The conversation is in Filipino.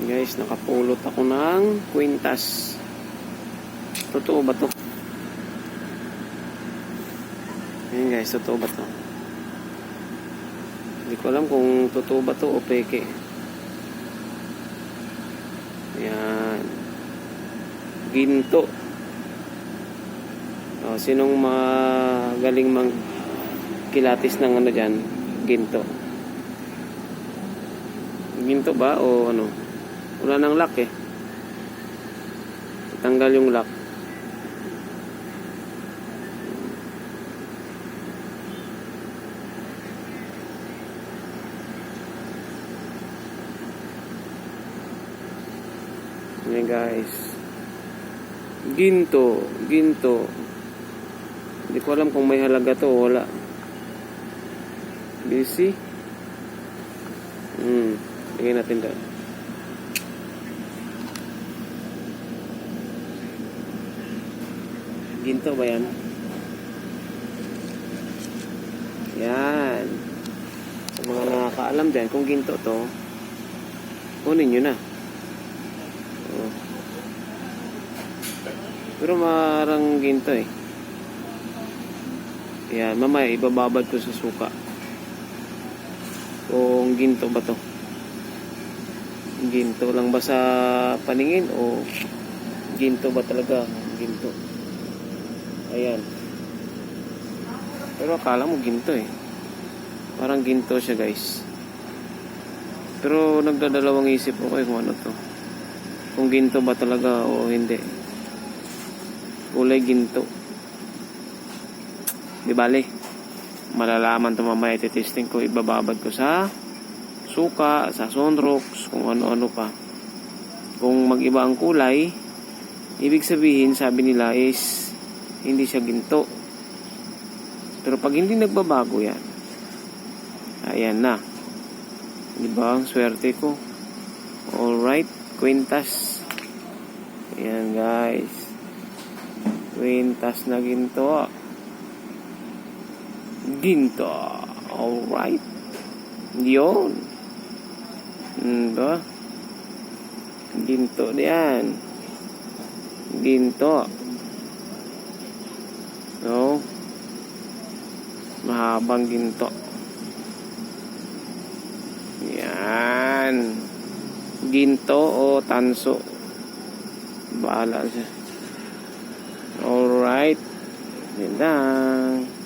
Guys, nakapulot ako ng kwintas. Totoo ba to? Ayan guys, totoo ba to? Hindi ko alam kung totoo ba to o peke. Ayan. Ginto. O, sinong magaling mang kilatis ng ano dyan? Ginto. Ginto ba o ano? Wala nang lock eh. Tanggal yung lock. Ayan guys. Ginto. Ginto. Hindi ko alam kung may halaga to o wala. Busy. Hmm. Lagay natin doon. Ginto ba yan? Yan. Sa mga nakakaalam dyan, kung ginto to, kunin nyo na. Oh. Pero marang ginto eh. Yan, mamaya ibababad ko sa suka. Kung ginto ba to? Ginto lang ba sa paningin o ginto ba talaga? Ginto. Ayan. Pero akala mo ginto eh. Parang ginto siya guys. Pero nagdadalawang isip ko kung ano to. Kung ginto ba talaga o hindi. Kulay ginto. Di bale. Malalaman to mamaya testing ko. Ibababad ko sa suka, sa sunrocks, kung ano-ano pa. Kung mag-iba ang kulay, ibig sabihin, sabi nila is hindi siya ginto. Pero pag hindi nagbabago yan, ayan na. Di ba? Ang swerte ko. Alright, kwintas. Ayan guys. Kwintas na ginto. Ginto. Alright. Yun. Hmm, ba? Ginto yan. Ginto. No? Mahabang ginto. Yan. Ginto o tanso. Bahala siya. Alright. Yan lang.